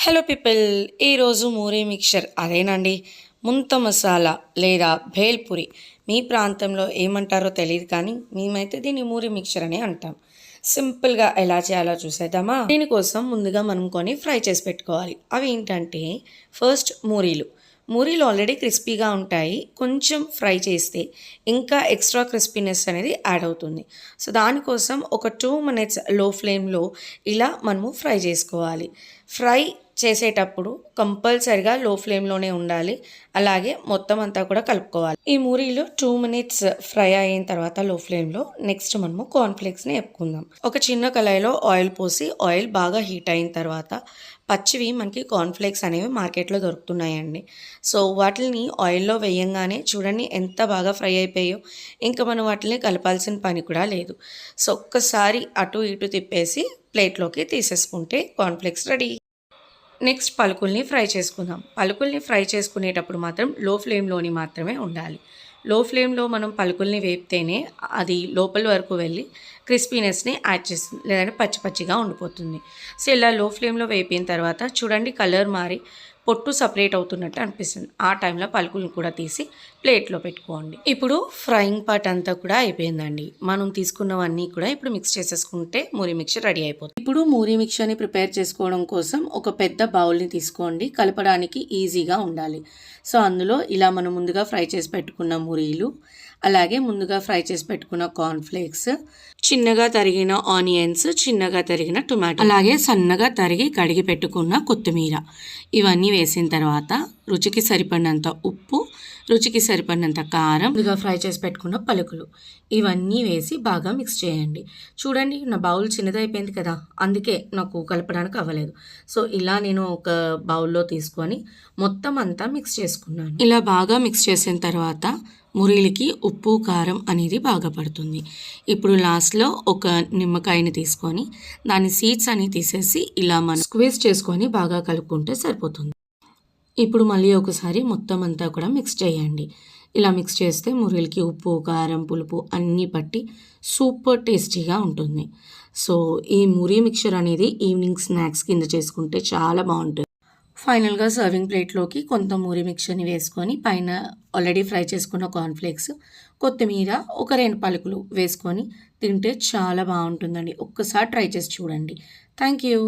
Hello people ఈరోజు మూరీ mixture అదేనండి. ముంత మసాలా లేదా భేల్పూరి మీ ప్రాంతంలో ఏమంటారో తెలియదు కానీ మేమైతే దీన్ని మూరీ మిక్చర్ అని అంటాం. సింపుల్గా ఎలా చేయాలో చూసేద్దామా? దీనికోసం ముందుగా మనం కొన్ని ఫ్రై చేసి పెట్టుకోవాలి. అవి ఏంటంటే ఫస్ట్ మూరీలు. మూరీలు ఆల్రెడీ క్రిస్పీగా ఉంటాయి. కొంచెం ఫ్రై చేస్తే ఇంకా ఎక్స్ట్రా క్రిస్పీనెస్ అనేది యాడ్ అవుతుంది. సో దానికోసం ఒక టూ మినిట్స్లో ఫ్లేమ్లో ఇలా మనము ఫ్రై చేసుకోవాలి. ఫ్రై చేసేటప్పుడు కంపల్సరిగా లో ఫ్లేమ్లోనే ఉండాలి. అలాగే మొత్తం అంతా కూడా కలుపుకోవాలి. ఈ మూరీలో టూ మినిట్స్ ఫ్రై అయిన తర్వాత లో ఫ్లేమ్లో నెక్స్ట్ మనము కార్న్ఫ్లేక్స్ని ఎప్పుకుందాం ఒక చిన్న కళాయిలో ఆయిల్ పోసి ఆయిల్ బాగా హీట్ అయిన తర్వాత పచ్చివి మనకి కార్న్ఫ్లేక్స్ అనేవి మార్కెట్లో దొరుకుతున్నాయండి. సో వాటిని ఆయిల్లో వేయంగానే చూడండి ఎంత బాగా ఫ్రై అయిపోయాయో ఇంకా మనం వాటిని కలపాల్సిన పని కూడా లేదు. సో ఒక్కసారి అటు ఇటు తిప్పేసి ప్లేట్లోకి తీసేసుకుంటే కార్న్ఫ్లేక్స్ రెడీ. నెక్స్ట్ పలుకుల్ని ఫ్రై చేసుకుందాం. పలుకుల్ని ఫ్రై చేసుకునేటప్పుడు మాత్రం లో ఫ్లేమ్లోని మాత్రమే ఉండాలి. లో ఫ్లేమ్లో మనం పలుకుల్ని వేపితేనే అది లోపల వరకు వెళ్ళి క్రిస్పీనెస్ని యాడ్ చేస్తుంది లేదంటే పచ్చి పచ్చిగా ఉండిపోతుంది. సో ఇలా లో ఫ్లేమ్లో వేపిన తర్వాత చూడండి కలర్ మారి పొట్టు సపరేట్ అవుతున్నట్టు అనిపిస్తుంది. ఆ టైంలో పలుకులను కూడా తీసి ప్లేట్లో పెట్టుకోండి. ఇప్పుడు ఫ్రైయింగ్ పార్ట్ అంతా కూడా అయిపోయిందండి. మనం తీసుకున్నవన్నీ కూడా ఇప్పుడు మిక్స్ చేసేసుకుంటే మూరి మిక్చర్ రెడీ అయిపోతుంది. ఇప్పుడు మూరి మిక్చర్ని ప్రిపేర్ చేసుకోవడం కోసం ఒక పెద్ద బౌల్ని తీసుకోండి. కలపడానికి ఈజీగా ఉండాలి. సో అందులో ఇలా మనం ముందుగా ఫ్రై చేసి పెట్టుకున్న మురీలు అలాగే ముందుగా ఫ్రై చేసి పెట్టుకున్న కార్న్ఫ్లేక్స్ చిన్నగా తరిగిన ఆనియన్స్ చిన్నగా తరిగిన టొమాటో అలాగే సన్నగా తరిగి కడిగి పెట్టుకున్న కొత్తిమీర. ఇవన్నీ వేసిన తర్వాత రుచికి సరిపడినంత ఉప్పు రుచికి సరిపడినంత కారం ముందుగా ఫ్రై చేసి పెట్టుకున్న పలుకులు. ఇవన్నీ వేసి బాగా మిక్స్ చేయండి. చూడండి నా బౌల్ చిన్నదైపోయింది కదా అందుకే నాకు కలపడానికి అవ్వలేదు. సో ఇలా నేను ఒక బౌల్లో తీసుకొని మొత్తం అంతా మిక్స్ చేసుకున్నాను. ఇలా బాగా మిక్స్ చేసిన తర్వాత మురిలికి ఉప్పు కారం అనేది బాగా పడుతుంది. ఇప్పుడు లాస్ట్లో ఒక నిమ్మకాయని తీసుకొని దాని సీడ్స్ అని తీసేసి ఇలా మనం స్క్వీజ్ చేసుకొని బాగా కలుపుకుంటే సరిపోతుంది. ఇప్పుడు మళ్ళీ ఒకసారి మొత్తం అంతా కూడా మిక్స్ చేయండి. ఇలా మిక్స్ చేస్తే మురిలికి ఉప్పు కారం పులుపు అన్నీ పట్టి సూపర్ టేస్టీగా ఉంటుంది. సో ఈ మురి మిక్చర్ అనేది ఈవినింగ్ స్నాక్స్ కింద చేసుకుంటే చాలా బాగుంటుంది. ఫైనల్గా సర్వింగ్ ప్లేట్లోకి కొంత మూరి మిక్చర్ని వేసుకొని పైన ఆల్రెడీ ఫ్రై చేసుకున్న కార్న్ఫ్లేక్స్ కొత్తిమీర ఒక రెండు పలుకులు వేసుకొని తింటే చాలా బాగుంటుందండి. ఒక్కసారి ట్రై చేసి చూడండి. Thank you